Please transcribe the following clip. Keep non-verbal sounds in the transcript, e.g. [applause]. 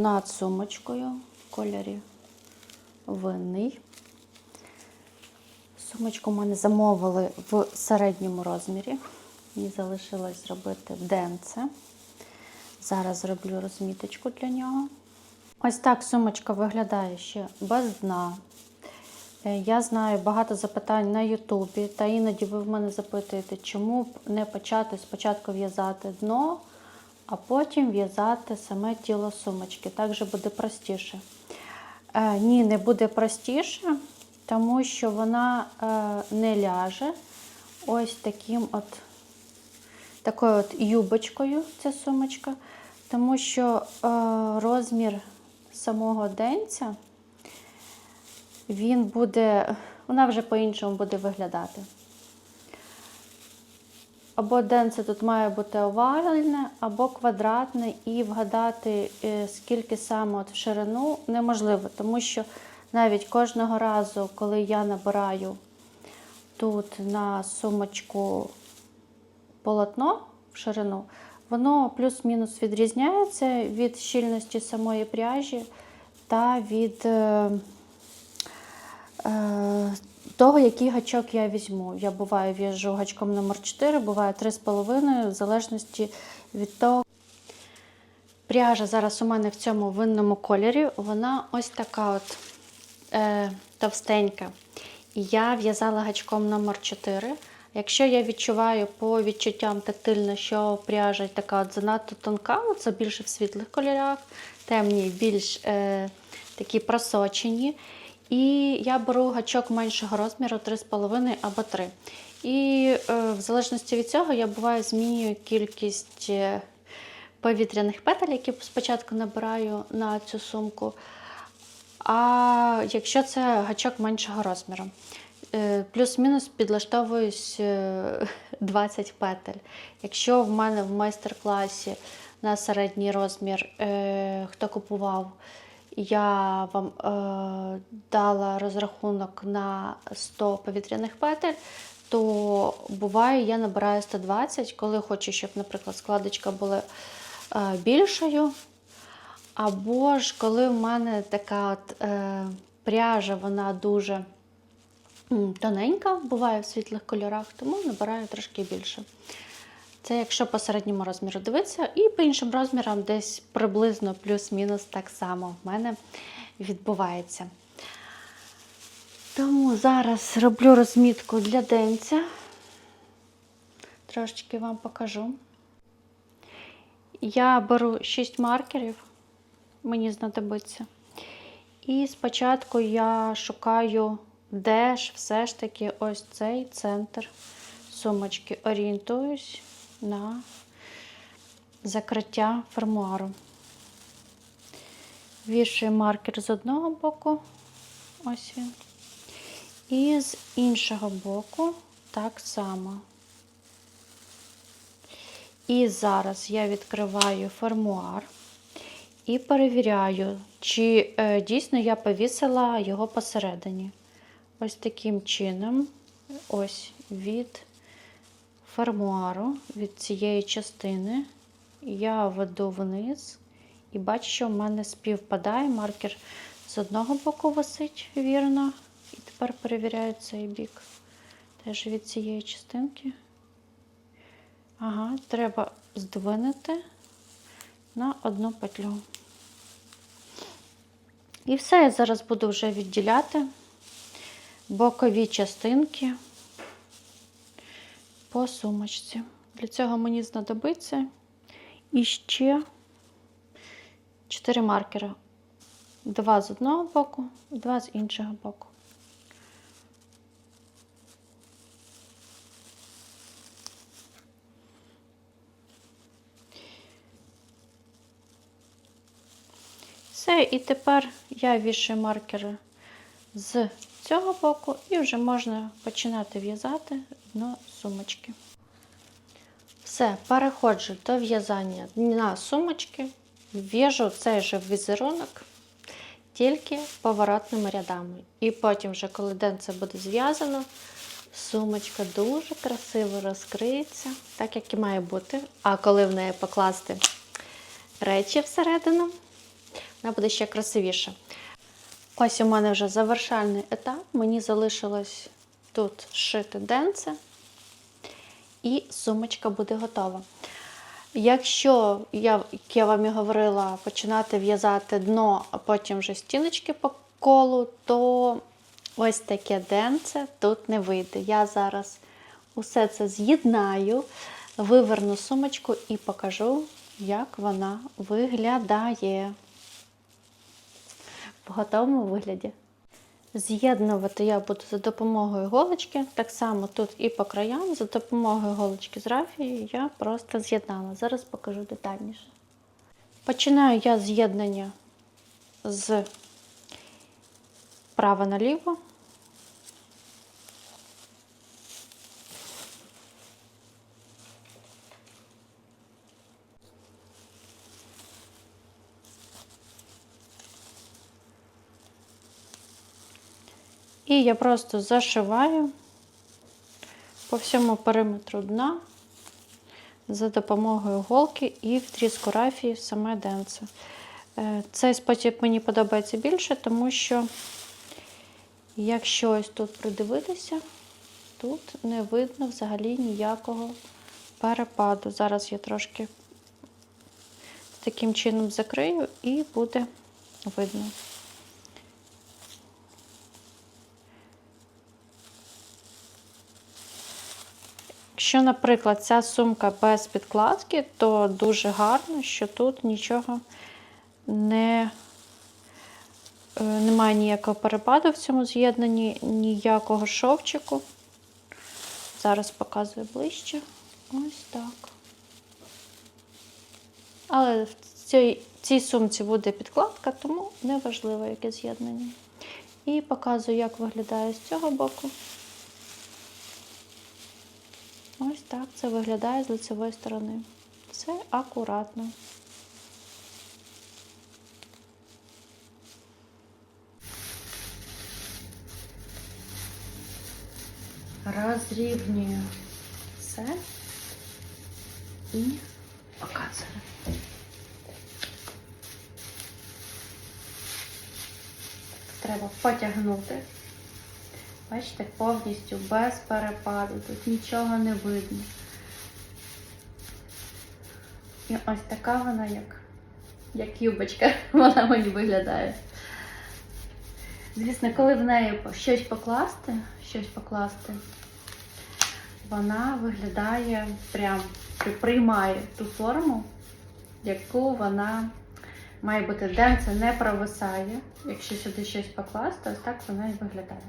Над сумочкою в кольорі винний. Сумочку мене замовили в середньому розмірі. Мені залишилось зробити денце. Зараз зроблю розміточку для нього. Ось так сумочка виглядає ще без дна. Е, Я знаю багато запитань на Ютубі, та іноді ви в мене запитуєте, чому б не почати спочатку в'язати дно, а потім в'язати саме тіло сумочки. Так же буде простіше. Е, ні, не буде простіше, тому що вона е, не ляже ось таким от такою от юбочкою ця сумочка, тому що е, розмір самого денця він буде, вона вже по-іншому буде виглядати. Або денце тут має бути овальне, або квадратне, і вгадати, е, скільки саме от в ширину, неможливо, тому що навіть кожного разу, коли я набираю тут на сумочку полотно в ширину, воно плюс-мінус відрізняється від щільності самої пряжі та від е, е, того, який гачок я візьму. Я буває в'яжу гачком номер 4, буває 3,5, в залежності від того. Пряжа зараз у мене в цьому винному кольорі, вона ось така от е, товстенька. І я в'язала гачком номер 4. Якщо я відчуваю по відчуттям тактильно, що пряжа така от занадто тонка, ну, це більше в світлих кольорах, темні, більш е, такі просочені. І я беру гачок меншого розміру 3,5 або 3. І е, в залежності від цього я буває змінюю кількість е, повітряних петель, які спочатку набираю на цю сумку. А якщо це гачок меншого розміру, Е, плюс-мінус підлаштовуюсь е, [laughs] 20 петель. Якщо в мене в майстер-класі на середній розмір, е, хто купував, я вам е, дала розрахунок на 100 повітряних петель, то буває, я набираю 120, коли хочу, щоб, наприклад, складочка була е, більшою. Або ж коли в мене така от, е, пряжа, вона дуже тоненька, буває в світлих кольорах, тому набираю трошки більше. Це якщо по середньому розміру дивитися, і по іншим розмірам десь приблизно плюс-мінус так само в мене відбувається. Тому зараз роблю розмітку для денця. Трошечки вам покажу. Я беру 6 маркерів, мені знадобиться. І спочатку я шукаю, де ж все ж таки ось цей центр сумочки. Орієнтуюсь на закриття фермуару. Вішую маркер з одного боку, ось він. І з іншого боку так само. І зараз я відкриваю фермуар і перевіряю, чи е, дійсно я повісила його посередині. Ось таким чином, ось від фермуару, від цієї частини, я веду вниз і бачу, що в мене співпадає маркер з одного боку висить вірно. І тепер перевіряю цей бік. Теж від цієї частинки. Ага, треба здвинути на одну петлю. І все, я зараз буду вже відділяти бокові частинки по сумочці. Для цього мені знадобиться іще 4 маркери. Два з одного боку, два з іншого боку. Все, і тепер я вішаю маркери з цього боку і вже можна починати в'язати дно сумочки. Все, переходжу до в'язання на сумочки, в'яжу цей же візерунок, тільки поворотними рядами. І потім, вже, коли денце буде зв'язано, сумочка дуже красиво розкриється, так як і має бути. А коли в неї покласти речі всередину, вона буде ще красивіша. Ось у мене вже завершальний етап. Мені залишилось тут шити денце, і сумочка буде готова. Якщо, як я вам і говорила, починати в'язати дно, а потім вже стіночки по колу, то ось таке денце тут не вийде. Я зараз усе це з'єднаю, виверну сумочку і покажу, як вона виглядає в готовому вигляді. З'єднувати я буду за допомогою голочки. Так само тут і по краям, за допомогою голочки з рафії я просто з'єднала. Зараз покажу детальніше. Починаю я з'єднання з права наліво. І я просто зашиваю по всьому периметру дна за допомогою голки і втріску рафії саме денце. Е, Цей спосіб мені подобається більше, тому що, якщо ось тут придивитися, тут не видно взагалі ніякого перепаду. Зараз я трошки таким чином закрию і буде видно. Якщо, наприклад, ця сумка без підкладки, то дуже гарно, що тут нічого не, е, немає ніякого перепаду в цьому з'єднанні, ніякого шовчику. Зараз показую ближче. Ось так. Але в цій, цій сумці буде підкладка, тому не важливо, яке з'єднання. І показую, як виглядає з цього боку. Ось так це виглядає з лицевої сторони. Все акуратно. Розрівнюю все і показую. Треба потягнути. Бачите, повністю без перепаду, тут нічого не видно. І ось така вона, як, як юбочка, [laughs] вона мені виглядає. Звісно, коли в неї щось покласти, щось покласти, вона виглядає прям приймає ту форму, яку вона має бути. Денце не провисає. Якщо сюди щось покласти, ось так вона і виглядає.